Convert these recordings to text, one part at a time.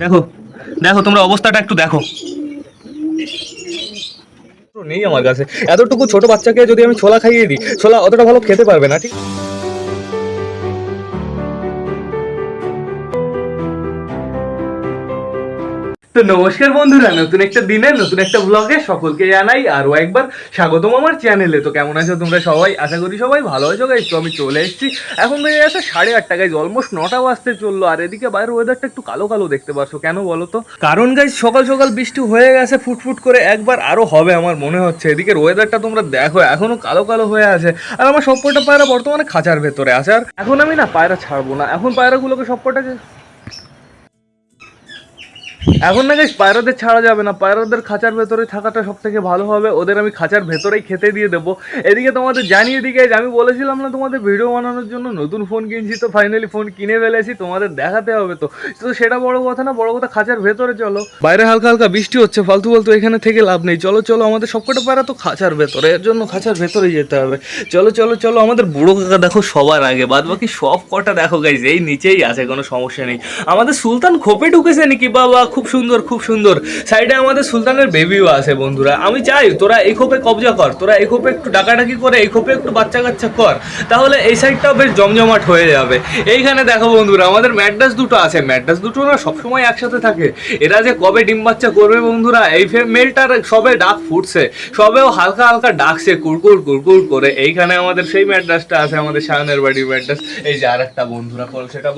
দেখো দেখো, তোমরা অবস্থাটা একটু দেখো। নেই আমার কাছে। এতটুকু ছোট বাচ্চাকে যদি আমি ছোলা খাইয়ে দিই, ছোলা অতটা ভালো খেতে পারবে না, ঠিক? তো নমস্কার বন্ধুরা, নতুন একটা দিনে, নতুন একটা ব্লগে সকলকে জানাই আরও একবার স্বাগতম আমার চ্যানেলে তো কেমন আছো তোমরা সবাই? আশা করি সবাই ভালো আছো গাইজ তো আমি চলে এসেছি। এখন বেজে গেছে সাড়ে আটটা গাইজ অলমোস্ট নটা বাজতে চলল। আর এদিকে বাইরের ওয়েদারটা একটু কালো কালো দেখতে পাচ্ছ কেন বলো তো? কারণ গাইজ সকাল সকাল বৃষ্টি হয়ে গেছে, ফুটফুট করে একবার আরও হবে আমার মনে হচ্ছে। এদিকের ওয়েদারটা তোমরা দেখো, এখনও কালো কালো হয়ে আছে। আর আমার সবকটা পায়রা বর্তমানে খাঁচার ভেতরে আছে। আর এখন আমি না পায়রা ছাড়বো না। এখন পায়রাগুলোকে সবকটাকে এখন না পায়রাদের ছাড়া যাবে না। পায়রাদের খাঁচার ভেতরে থাকাটা সব থেকে ভালো হবে। ওদের আমি খাঁচার ভেতরেই খেতে দিয়ে দেবো। এদিকে তোমাদের জানিয়ে দিকে আমি বলেছিলাম না তোমাদের ভিডিও বানানোর জন্য নতুন ফোন কিনছি তো ফাইনালি ফোন কিনে ফেলেছি, তোমাদের দেখাতে হবে তো। তো সেটা বড় কথা না, বড় কথা খাঁচার ভেতরে চলো। বাইরে হালকা হালকা বৃষ্টি হচ্ছে, ফালতু ফালতু এখানে থেকে লাভ নেই। চলো চলো, আমাদের সবকটা পায়রা তো খাঁচার ভেতরে, এর জন্য খাঁচার ভেতরে যেতে হবে। চলো চলো চলো, আমাদের বুড়ো কাকা দেখো সবার আগে। বাদ বাকি সব কটা দেখো গাইজ এই নিচেই আছে, কোনো সমস্যা নেই। আমাদের সুলতান খোপে ঢুকেছে নাকি? বাবা খুব সুন্দর খুব সুন্দর। সাইডে আমাদের সুলতানের বেবিও আছে বন্ধুরা। আমি চাই, তোরা এই খোপে কবজা কর, তোরা এই খোপে একটু ডাকাডাকি করে, এই খোপে একটু বাচ্চা কাচ্চা কর। তাহলে এই সাইডটাও বেশ জমজমাট হয়ে যাবে। এইখানে দেখো বন্ধুরা, আমাদের ম্যাড্রাস দুটো আছে। ম্যাড্রাস দুটো না সবসময় একসাথে থাকে। এরা যে কবে ডিম বাচ্চা করবে বন্ধুরা, এই মেলটার সবে ডাক ফুটছে। সবেও হালকা হালকা ডাকছে কুরকুর কুরকুর করে। এইখানে আমাদের সেই ম্যাড্রাসটা আছে, আমাদের শাহানের বাড়ির ম্যাড্রাস। এই যে আর একটা বন্ধুরা বল সেটা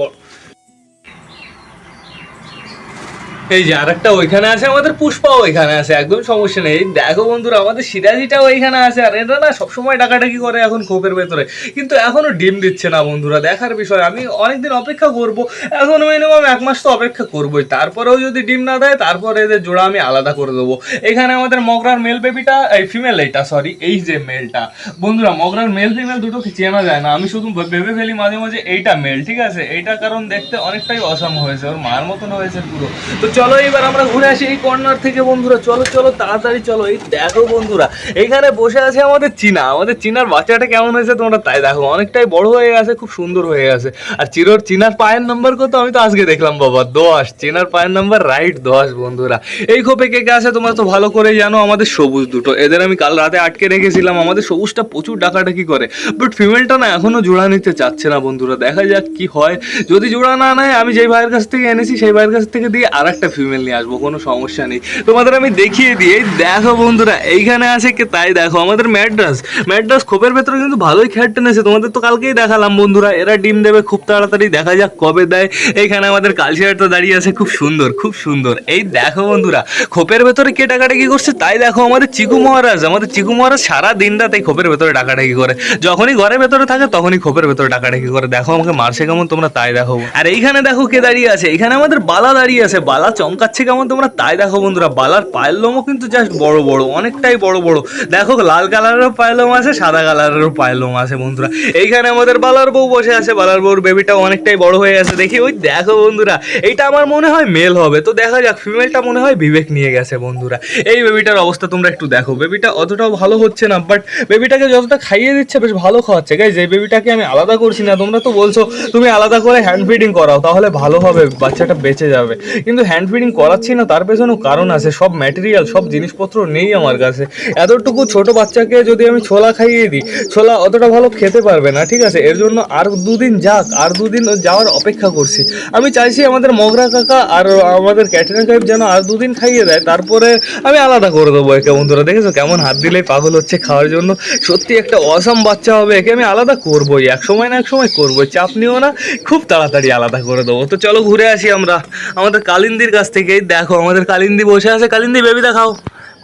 এই যে আরেকটা ওইখানে আছে, আমাদের পুষ্পাও ওইখানে আছে, একদম সমস্যা নেই। দেখো বন্ধুরা, আমাদের সিরাজিটাও ওইখানে আছে, আর এটা না সবসময় ডাকাডাকি করে এখন খোপের ভেতরে। কিন্তু এখনও ডিম দিচ্ছে না বন্ধুরা, দেখার বিষয়। আমি অনেকদিন অপেক্ষা করব, এখন মিনিমাম এক মাস তো অপেক্ষা করবোই। তারপরেও যদি ডিম না দেয়, তারপরে এদের জোড়া আমি আলাদা করে দেবো। এখানে আমাদের মগরার মেল বেবিটা এই ফিমেল এইটা সরি এই যে মেলটা বন্ধুরা, মগরার মেল ফিমেল দুটো চেনা যায় না। আমি শুধু ভেবে ফেলি মাঝে মাঝে এইটা মেল ঠিক আছে? এইটা কারণ দেখতে অনেকটাই অসাম হয়েছে, ওর মার মতন হয়েছে পুরো। তো চলো, এবার আমরা ঘুরে আসি এই কর্নার থেকে, বন্ধুরা। চলো চলো, তাড়াতাড়ি চলো। এই দেখো, বন্ধুরা এইখানে বসে আছে আমাদের চীনা। আমাদের চীনার বাচ্চাটা কেমন হয়েছে তোমরা তাই দেখো। অনেকটাই বড় হয়ে গেছে, খুব সুন্দর হয়ে গেছে। আর চিরোর, চীনার পায়ের নাম্বার কত? আমি তো আজকে দেখলাম, বাবা, দশ। চীনার পায়ের নাম্বার রাইট দশ, বন্ধুরা। এই খোপে কে কে আছে তোমরা তো ভালো করেই জানো, আমাদের সবুজ দুটো। এদের আমি কাল রাতে আটকে রেখেছিলাম, আমাদের সবুজটা প্রচুর ডাকাডাকি করে। বাট ফিমেলটা না এখনও জোড়া নিতে চাচ্ছে না, বন্ধুরা। দেখা যাক কি হয়। যদি জোড়া না নেয়, আমি যেই ভাইয়ের কাছ থেকে এনেছি, সেই ভাইয়ের কাছ থেকে দিয়ে আর একটা ফিমেল নিয়ে আসব, কোনো সমস্যা নেই। তোমাদের আমি দেখিয়ে দিই দেখো বন্ধুরা, এইখানে আছে কে তাই দেখো, আমাদের ম্যাড্রাস। ম্যাড্রাস খোপের ভেতরে কিন্তু ভালোই খেয়ার টেনেছে, তোমাদের তো কালকেই দেখালাম বন্ধুরা, এরা ডিম দেবে খুব তাড়াতাড়ি, দেখা যাক কবে দেয়। এইখানে আমাদের কালচিয়ারটা দাঁড়িয়ে আছে, খুব সুন্দর খুব সুন্দর। এই দেখো বন্ধুরা, খোপের ভেতরে কে ডাকাডাকি করছে তাই দেখো, আমাদের চিকু মহারাজ, আমাদের চিকু মহারাজ সারা দিন রাত এই খোপের ভেতরে ডাকাডাকি করে। যখনই ঘরের ভেতরে থাকে, তখনই খোপের ভেতরে ডাকাডাকি করে। দেখো আমাকে মারছে কেমন, তোমরা তাই দেখো। আর এইখানে দেখো কে দাঁড়িয়ে আছে এখানে আমাদের বালা দাঁড়িয়ে আছে, বালা চমকাচ্ছে কেমন তোমরা? তাই দেখো বন্ধুরা, বালার পায়ের লোমও কিন্তু জাস্ট বড় বড়, অনেকটাই বড় বড়। দেখো, লাল কালারেরও পায়ের লোম আছে, সাদা কালারেরও পায়ের লোম আছে বন্ধুরা। এইখানে আমাদের বালার বউ বসে আছে, বালার বউর বেবিটাও অনেকটাই বড় হয়ে গেছে। দেখি, ওই দেখো বন্ধুরা, এইটা আমার মনে হয় মেল হবে। তো দেখা যাক ফিমেলটা মনে হয় বিবেক নিয়ে গেছে বন্ধুরা। এই বেবিটার অবস্থা তোমরা একটু দেখো। বেবিটা অতটাও ভালো হচ্ছে না বাট বেবিটাকে যতটা খাইয়ে দিচ্ছে, বেশ ভালো খাওয়াচ্ছে। গাইজ এই বেবিটাকে আমি আলাদা করছি না। তোমরা তো বলছো, তুমি আলাদা করে হ্যান্ড ফিডিং করাও, তাহলে ভালো হবে, বাচ্চাটা বেঁচে যাবে। কিন্তু হ্যান্ড ফিডিং করাচ্ছি না, তার পেছনেও কারণ আছে, সব ম্যাটেরিয়াল সব জিনিসপত্র নেই আমার কাছে। এতটুকু ছোট বাচ্চাকে যদি আমি ছোলা খাইয়ে দিই, ছোলা অতটা ভালো খেতে পারবে না, ঠিক আছে? এর জন্য আর দুদিন যাক, আর দুদিন যাওয়ার অপেক্ষা করছি। আমি চাইছি আমাদের মগরা কাকা আর আমাদের ক্যাটরিনা কাইফ যেন আর দুদিন খাইয়ে দেয়, তারপরে আমি আলাদা করে দেবো একে বন্ধুরা। দেখেছ কেমন হাত দিলেই পাগল হচ্ছে খাওয়ার জন্য? সত্যি একটা অসম বাচ্চা হবে, একে আমি আলাদা করবোই এক সময় না এক সময় করবোই। চাপ নিও না, খুব তাড়াতাড়ি আলাদা করে দেবো। তো চলো ঘুরে আসি আমরা। আমাদের কালিন্দির কাছ থেকে দেখো, আমাদের কালিন্দি বসে আছে। কালিন্দি বেবি দেখাও।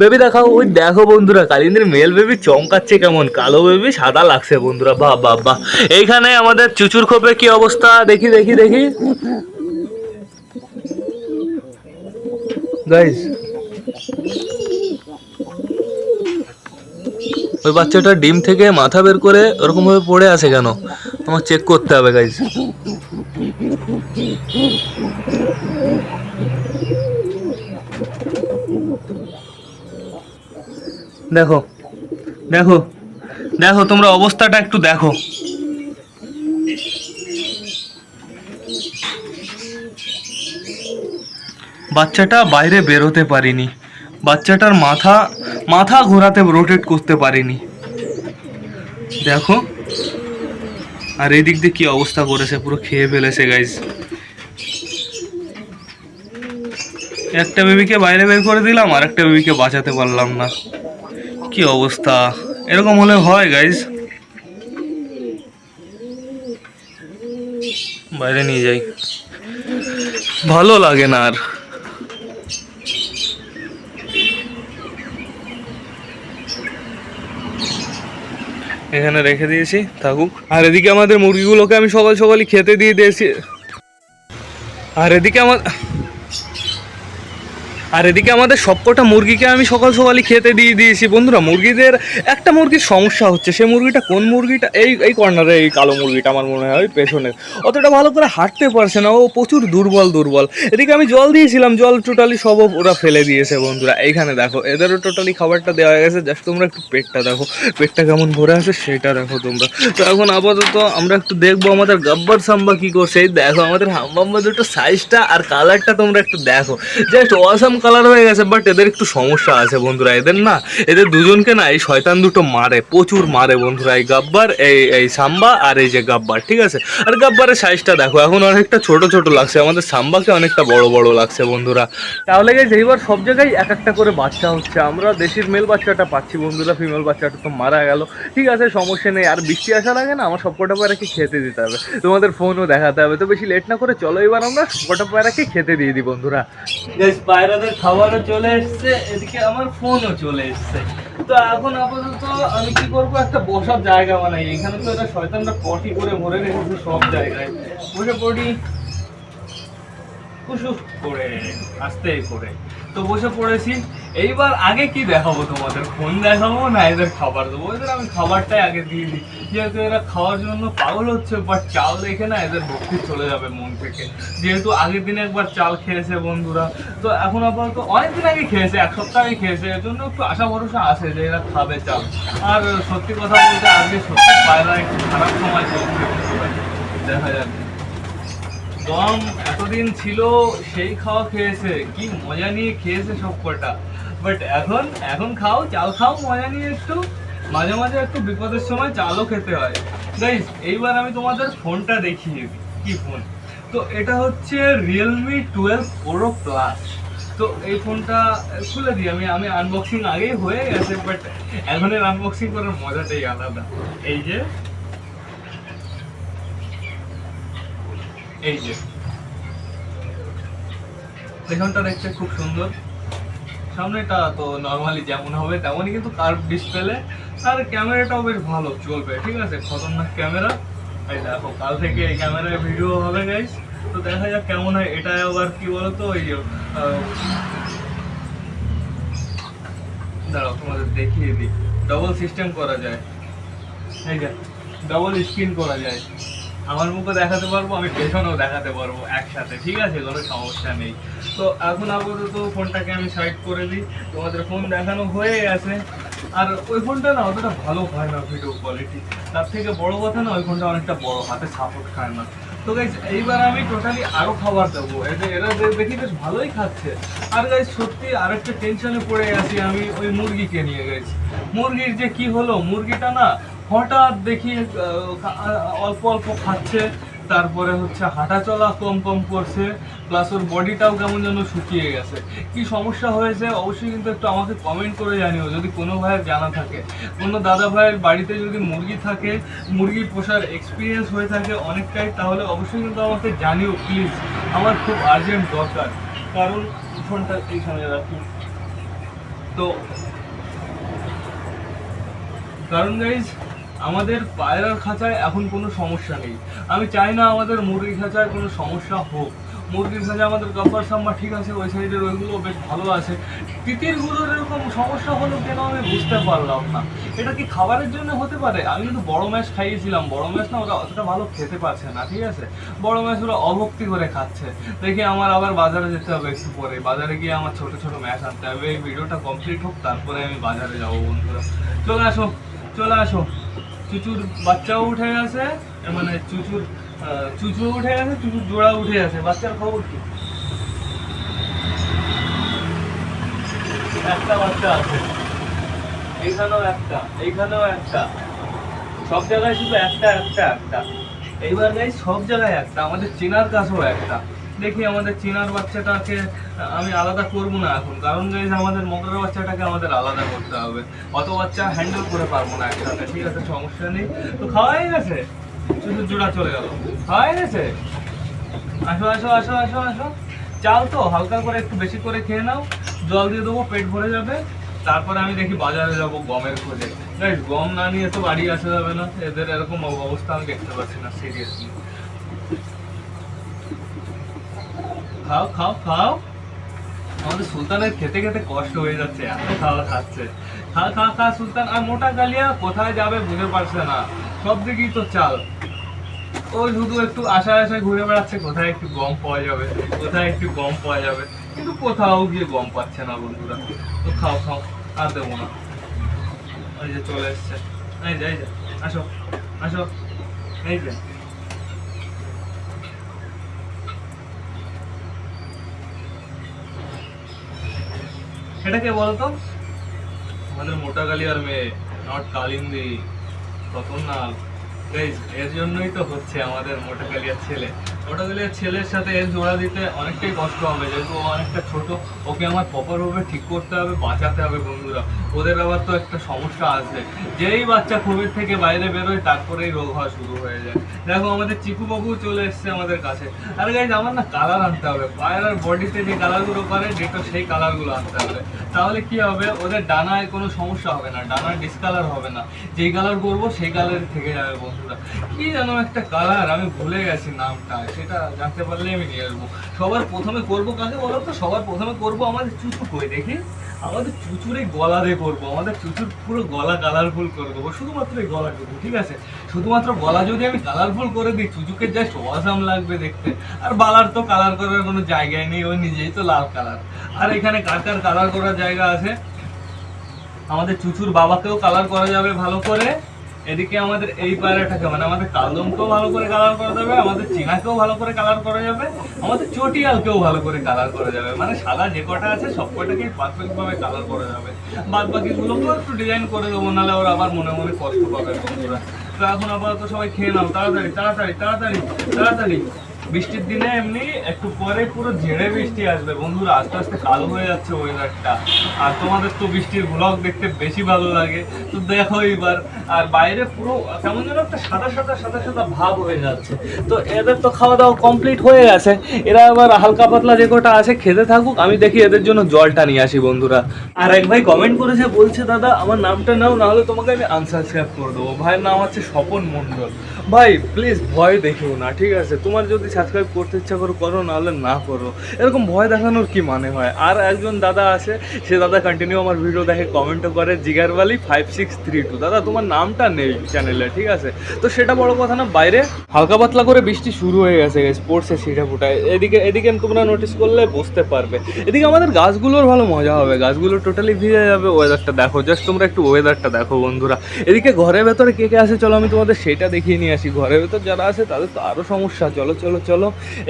বেবি দেখাও। ওই দেখো বন্ধুরা, কালিন্দির মেল বেবি চমকাচ্ছে কেমন। কালো বেবি সাদা লাগছে বন্ধুরা। বাহ বাহ বাহ। এইখানে আমাদের চুচুর খোপে কি অবস্থা? দেখি দেখি দেখি। গাইজ ওই বাচ্চাটা ডিম থেকে মাথা বের করে ওরকমভাবে পড়ে আছে কেন? আমার চেক করতে হবে গাইজ দেখো দেখো দেখো, তোমরা অবস্থাটা একটু দেখো। বাচ্চাটা বাইরে বেরোতে পারিনি। বাচ্চাটার মাথা মাথা ঘোরাতে রোটেট করতে পারিনি। দেখো, আর এই দিক দিয়ে কী অবস্থা করেছে, পুরো খেয়ে ফেলেছে গাইজ একটা বেবিকে বাইরে বের করে দিলাম, আর একটা বেবিকে বাঁচাতে পারলাম না। কি অবস্থা? এরকম হলে হয় গাইজ বাইরে নিয়ে যাই। ভালো লাগে না আর। এখানে রেখে দিয়েছি, থাকুক। আর এদিকে আমাদের মুরগিগুলোকে আমি সকাল সকালই খেতে দিয়ে দিয়েছি। আর এদিকে আমার আর এদিকে আমাদের সবকটা মুরগিকে আমি সকাল সকালই খেতে দিয়ে দিয়েছি। বন্ধুরা, মুরগিদের একটা মুরগির সমস্যা হচ্ছে সেই মুরগিটা কোন মুরগিটা? এই এই কর্নারে এই কালো মুরগিটা আমার মনে হয়, ওই পেছনে। অতটা ভালো করে হাঁটতে পারছে না, ও প্রচুর দুর্বল দুর্বল। এদিকে আমি জল দিয়েছিলাম, জল টোটালি সব ওরা ফেলে দিয়েছে বন্ধুরা। এইখানে দেখো, এদেরও টোটালি খাবারটা দেওয়া গেছে। জাস্ট তোমরা একটু পেটটা দেখো, পেটটা কেমন ভরে আছে সেটা দেখো তোমরা। তো এখন আপাতত আমরা একটু দেখব আমাদের গাব্বার সাম্বা কী করছে। এই দেখো, আমাদের হাম্বাম্বা দুটো সাইজটা আর কালারটা তোমরা একটু দেখো। জাস্ট অসাম কালার হয়ে গেছে বাট এদের একটু সমস্যা আছে বন্ধুরা। এদের না, এদের দুজনকে না এই শয়তান দুটো মারে, প্রচুর মারে বন্ধুরা। এই গাব্বার, এই এই সাম্বা আর এই যে গাব্বার, ঠিক আছে? আর গাব্বারের সাইজটা দেখো, এখন অনেকটা ছোট ছোট লাগছে। আমাদের সাম্বাকে অনেকটা বড় বড় লাগছে বন্ধুরা। তাহলে গেছে এইবার সব জায়গায় এক একটা করে বাচ্চা হচ্ছে। আমরা দেশির মেল বাচ্চাটা পাচ্ছি বন্ধুরা ফিমেল বাচ্চাটা তো মারা গেল। ঠিক আছে, সমস্যা নেই। আর বৃষ্টি আসা লাগে না, আমার সবকটা পায়রাকে খেতে দিতে হবে। তোমাদের ফোনও দেখাতে হবে। তো বেশি লেট না করে চলো, এবার আমরা সবকটা পায়রাকে খেতে দিয়ে দিই বন্ধুরা। পায়রাদের খাবারও চলে এসছে, এদিকে আমার ফোনও চলে এসছে। তো এখন আপাতত আমি কি করব? একটা বসার জায়গা বানাই। এখানে তো এটা শয়তানটা পটি করে ভরে রেখেছে সব জায়গায়। বসে পড়ি। কুসুফ করে, আস্তে করে। তো বসে পড়েছি। এইবার আগে কি দেখাবো তোমাদের? ফোন দেখাবো না, এদের খাবার দেবো? এদের আমি খাবারটাই আগে দিয়ে দিই। যেহেতু এরা খাওয়ার জন্য পাগল হচ্ছে বাট চাল দেখে না এদের ভক্তি চলে যাবে মন থেকে। যেহেতু আগের দিনে একবার চাল খেয়েছে বন্ধুরা। তো এখন আপাতত অনেকদিন আগে খেয়েছে, এক সপ্তাহ আগে খেয়েছে। এর জন্য একটু আশা ভরসা আছে যে এরা খাবে চাল। আর সত্যি কথা বলতে, আজকে সত্যি পায়রা একটু খারাপ সময় চলছে দেখা যাচ্ছে দম এতদিন ছিল, সেই খাওয়া খেয়েছে। কি মজা নিয়ে খেয়েছে সব কটা বাট এখন এখন খাও, চাল খাও, মজা নিয়ে একটু, মাঝে মাঝে একটু বিপদের সময় চালও খেতে হয়। গাইস এইবার আমি তোমাদের ফোনটা দেখিয়ে কি ফোন? তো এটা হচ্ছে রিয়েলমি টুয়েলভ প্রো প্লাস তো এই ফোনটা খুলে দিই, আমি আমি আনবক্সিং আগেই হয়ে গেছে বাট এখনের আনবক্সিং করার মজাটাই আলাদা। এই যে এই যে। পেছনটা দেখতে খুব সুন্দর। সামনেটা তো নর্মালি যেমন হবে, তেমনই কিন্তু কার্ভ ডিসপ্লে আর ক্যামেরাটাও বেশ ভালো চলবে, ঠিক আছে? খতরনাক ক্যামেরা এই দেখো, কাল থেকে এই ক্যামেরায় ভিডিও হবে গাইস তো দেখা যাক কেমন হয়, এটা আবার কি বলতো, ওই দাঁড়াও, তোমাদের দেখিয়ে দিই। ডবল সিস্টেম করা যায়। এই যে ডবল স্ক্রিন করা যায়। আমার মুখও দেখাতে পারব, আমি পেছনেও দেখাতে পারব একসাথে, ঠিক আছে? কোনো সমস্যা নেই। তো এখন আপাতত ফোনটাকে আমি সাইড করে দিই। তোমাদের ফোন দেখানো হয়ে গেছে। আর ওই ফোনটা না অতটা ভালো হয় না ভিডিও কোয়ালিটি তার থেকে বড় কথা না, ওই ফোনটা অনেকটা বড়, হাতে সাপোর্ট খায় না। তো গাইজ এইবার আমি টোটালি আরও খাবার দেবো। এদের এরা দেখি বেশ ভালোই খাচ্ছে। আর গাইজ সত্যি আরেকটা টেনশনে পড়ে গেছি আমি ওই মুরগিকে নিয়ে গেছি মুরগির যে কি হলো? মুরগিটা না হঠাৎ দেখি অল্প অল্প খাচ্ছে, তারপরে হচ্ছে হাঁটা চলা কম কম করছে প্লাস ওর বডিটাও কেমন যেন শুকিয়ে গেছে। কি সমস্যা হয়েছে? অবশ্যই কিন্তু একটু আমাকে কমেন্ট করে জানিও, যদি কোনো ভাইয়ের জানা থাকে। কোনো দাদা ভাইয়ের বাড়িতে যদি মুরগি থাকে মুরগি পোষার এক্সপিরিয়েন্স হয়ে থাকে অনেকটাই, তাহলে অবশ্যই কিন্তু আমাকে জানিও প্লিজ আমার খুব আর্জেন্ট দরকার। কারণ ফোনটা এইখানে রাখি। তো, কারণ গাইজ আমাদের পায়রার খাঁচায় এখন কোনো সমস্যা নেই। আমি চাই না আমাদের মুরগি খাঁচায় কোনো সমস্যা হোক। মুরগির খাঁচা আমাদের গব্বর সাম্মা ঠিক আছে, ওই সাইডের ওইগুলো বেশ ভালো আছে। তিতিরগুলোর এরকম সমস্যা হলো কেন আমি বুঝতে পারলাম না। এটা কি খাবারের জন্য হতে পারে? আমি কিন্তু বড় ম্যাচ খাইয়েছিলাম। বড় ম্যাচ না ওরা অতটা ভালো খেতে পারছে না, ঠিক আছে? বড় ম্যাচ ওরা অভক্তি করে খাচ্ছে। দেখি আমার আবার বাজারে যেতে হবে একটু পরে। বাজারে গিয়ে আমার ছোট ছোট ম্যাচ আনতে হবে। এই ভিডিওটা কমপ্লিট হোক, তারপরে আমি বাজারে যাব বন্ধুরা। চলে আসো চলে আসো। চুচুর বাচ্চাও উঠে গেছে মানে চুচুর চুচু উঠে গেছে, চুচুর জোড়া উঠে গেছে। বাচ্চার খবর কি? একটা বাচ্চা আছে। এইখানেও একটা এইখানেও একটা। সব জায়গায় শুধু একটা একটা একটা। এইবার গাই সব জায়গায় একটা। আমাদের চেনার কাছেও একটা। দেখি আমাদের চেনার বাচ্চাটাকে, আমি আলাদা করব না এখন। কারণ গাইজ আমাদের মগরের বাচ্চাটাকে আমাদের আলাদা করতে হবে। অত বাচ্চা হ্যান্ডেল করে পারব না একসাথে ঠিক আছে, সমস্যা নেই। তো খাওয়াই গেছে? শুধু জোড়া চলে গেল। খাওয়াই গেছে? আসো আসো আসো আসো আসো। চাল তো, হালকা করে একটু বেশি করে খেয়ে নাও। জল দিয়ে দেবো, পেট ভরে যাবে। তারপরে আমি দেখি বাজারে যাব গমের খোঁজে। গম না নিয়ে তো বাড়ি আসা যাবে না। এদের এরকম অবস্থা আমি দেখতে পাচ্ছি না সিরিয়াসলি খাও খাও খাও। আমাদের সুলতানের খেতে খেতে কষ্ট হয়ে যাচ্ছে, এত খাওয়া খাচ্ছে। খা খা খা, সুলতান। আর মোটা কালিয়া কোথায় যাবে বুঝে পারছে না। সব দিকেই তো চাল। ও শুধু একটু আশায় আশায় ঘুরে বেড়াচ্ছে, কোথায় একটু গম পাওয়া যাবে, কোথায় একটু গম পাওয়া যাবে। কিন্তু কোথাও গিয়ে গম পাচ্ছে না বন্ধুরা। তো খাও খাও, আর দেবো না। এই যে চলে এসছে। এই যে এই যে, আসো আসো। এই যে। এটা কে বলতো? আমাদের মোটা কালিয়ার মেয়ে নট কালিন্দি রতন নাল এর জন্যই তো হচ্ছে আমাদের মোটা কালিয়ার ছেলে। মোটা কালিয়ার ছেলের সাথে জোড়া দিতে অনেকটাই কষ্ট হবে, যেহেতু ও অনেকটা ছোট। ওকে আমার প্রপার ভাবে ঠিক করতে হবে, বাঁচাতে হবে বন্ধুরা। ওদের আবার তো একটা সমস্যা আছে। যেই বাচ্চা কোভিড থেকে বাইরে বেরোয়, তারপরেই রোগ হওয়া শুরু হয়ে যায়। দেখো, আমাদের চিকু বাবু চলে এসছে আমাদের কাছে। আর গাইজ আমার না কালার আনতে হবে। পায়ের বডিতে যে কালারগুলো করে যেটা সেই কালারগুলো আনতে হবে। তাহলে কি হবে? ওদের ডানায় কোনো সমস্যা হবে না, ডানার ডিসকালার হবে না। যেই কালার করব সেই কালার থেকে যাবে বন্ধুরা। কি যেন একটা কালার আমি ভুলে গেছি নামটা, সেটা জানতে পারলে আমি নিয়ে আসব। সবার প্রথমে করব কাকে বলো তো? সবার প্রথমে করব আমাদের চুচু কই? দেখি। আমাদের চুচুর এই গলা দিয়ে করব, আমাদের চুচুর পুরো গলা কালারফুল করে দেবো, শুধুমাত্র এই গলাটুকু ঠিক আছে? শুধুমাত্র গলা যদি আমি কালারফুল করে দিই, চুচুকে জাস্ট অসাম লাগবে দেখতে। আর বালার তো কালার করার কোনো জায়গায় নেই, ও নিজেই তো লাল কালার আর এখানে কার কার কালার করার জায়গা আছে। আমাদের চুচুর বাবাকেও কালার করা যাবে ভালো করে। এদিকে আমাদের এই পায়রাটাকে মানে আমাদের কালদমকেও ভালো করে কালার করা যাবে, আমাদের চিনাকেও ভালো করে কালার করা যাবে, আমাদের চটিয়ালকেও ভালো করে কালার করা যাবে। মানে সাদা যে কটা আছে, সব কটাকেই পারফেক্ট ভাবে কালার করা যাবে। বাদ বাকিগুলোকেও একটু ডিজাইন করে দেবো, নাহলে ওরা আবার মনে মনে কষ্ট পাবে বন্ধুরা। তো এখন আপাতত সবাই খেয়ে নাও, তাড়াতাড়ি তাড়াতাড়ি তাড়াতাড়ি তাড়াতাড়ি। বৃষ্টির দিনে এমনি একটু পরে পুরো ঝেড়ে বৃষ্টি আসবে। বন্ধুরা, আস্তে আস্তে কালো হয়ে যাচ্ছে ওয়েদারটা আর তোমাদের তো বৃষ্টির ব্লগ দেখতে বেশি ভালো লাগে। তো দেখো এবার আর বাইরে পুরো কেমন যেন একটা সাদা সাদা সাদা সাদা ভাব হয়ে যাচ্ছে। তো এদের তো খাওয়া দাওয়া কমপ্লিট হয়ে গেছে। এরা আবার হালকা পাতলা যে কটা আছে, খেতে থাকুক। আমি দেখি এদের জন্য জলটা নিয়ে আসি, বন্ধুরা। আর এক ভাই কমেন্ট করেছে, বলছে, দাদা, আমার নামটা নাও, না হলে তোমাকে আমি আনসাবস্ক্রাইব করে দেবো। ভাইয়ের নাম হচ্ছে স্বপন মণ্ডল। ভাই প্লিজ ভয় দেখিও না, ঠিক আছে? তোমার যদি সাবস্ক্রাইব করতে ইচ্ছা করো করো, নাহলে না করো। এরকম ভয় দেখানোর কি মানে হয়? আর একজন দাদা আছে সে দাদা কন্টিনিউ আমার ভিডিও দেখে কমেন্টও করে, জিগারওয়ালি ফাইভ সিক্স থ্রি টু দাদা, তোমার নামটা নেই চ্যানেলে ঠিক আছে? তো সেটা বড় কথা না, বাইরে হালকা পাতলা করে বৃষ্টি শুরু হয়ে গেছে স্পোর্টসে ছিটা ফুটায়। এদিকে এদিকে তোমরা নোটিস করলে বুঝতে পারবে। এদিকে আমাদের গাছগুলোর ভালো মজা হবে, গাছগুলো টোটালি ভিজে যাবে ওয়েদারটা দেখো। জাস্ট তোমরা একটু ওয়েদারটা দেখো, বন্ধুরা। এদিকে ঘরের ভেতরে কে কে আছে, চলো আমি তোমাদের সেটা দেখিয়ে নিয়ে আসি। ঘরের ভেতর যারা আছে, তাদের তো আরও সমস্যা। চলো চলো চলো।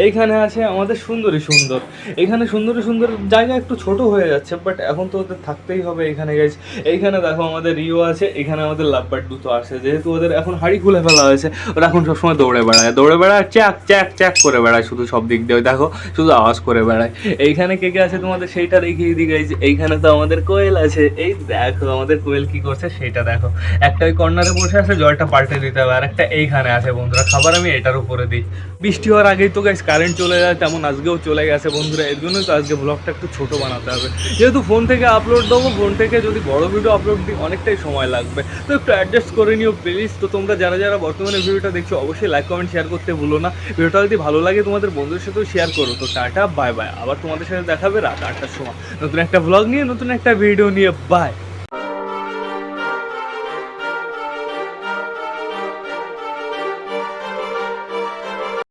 এইখানে আছে আমাদের সুন্দরী সুন্দর। এখানে সুন্দরী সুন্দর জায়গা একটু ছোট হয়ে যাচ্ছে বাট এখন তো ওদের থাকতেই হবে এখানে গাইজ এইখানে দেখো আমাদের রিও আছে, এখানে আমাদের লাভবার দুটো আছে, যেহেতু ওদের এখন হাড়ি খুলে ফেলা হয়েছে, ওরা এখন সবসময় দৌড়ে বেড়ায় দৌড়ে বেড়ায়, চ্যাক চ্যাক চ্যাক করে বেড়ায়, শুধু সব দিক দিয়ে দেখো, শুধু আওয়াজ করে বেড়ায়। এইখানে কে কে আছে তোমাদের সেইটা দেখিয়ে দিই গাইজ এইখানে তো আমাদের কোয়েল আছে, এই দেখো আমাদের কোয়েল কি করছে সেটা দেখো। একটা ওই কর্নারে বসে আছে, জলটা পাল্টে দিতে হবে, আর একটা এইখানে আছে, বন্ধুরা, খাবার আমি এটার উপরে দিই। বৃষ্টি হওয়ার আগেই তো গাইজ কারেন্ট চলে যায়, তেমন আজকেও চলে গেছে বন্ধুরা। এর জন্যই তো আজকে ব্লগটা একটু ছোটো বানাতে হবে। যেহেতু ফোন থেকে আপলোড দেবো ফোন থেকে যদি বড় ভিডিও আপলোড দিই, অনেকটাই সময় লাগবে। তো একটু অ্যাডজাস্ট করে নিও প্লিজ তো তোমরা যারা যারা বর্তমানে ভিডিওটা দেখছ, অবশ্যই লাইক কমেন্ট শেয়ার করতে ভুলো না। ভিডিওটা যদি ভালো লাগে, তোমাদের বন্ধুদের সাথেও শেয়ার করো। তো টাটা বাই বাই আবার তোমাদের সাথে দেখাবে রাত আটটার সময়। নতুন একটা ব্লগ নিয়ে, নতুন একটা ভিডিও নিয়ে বাই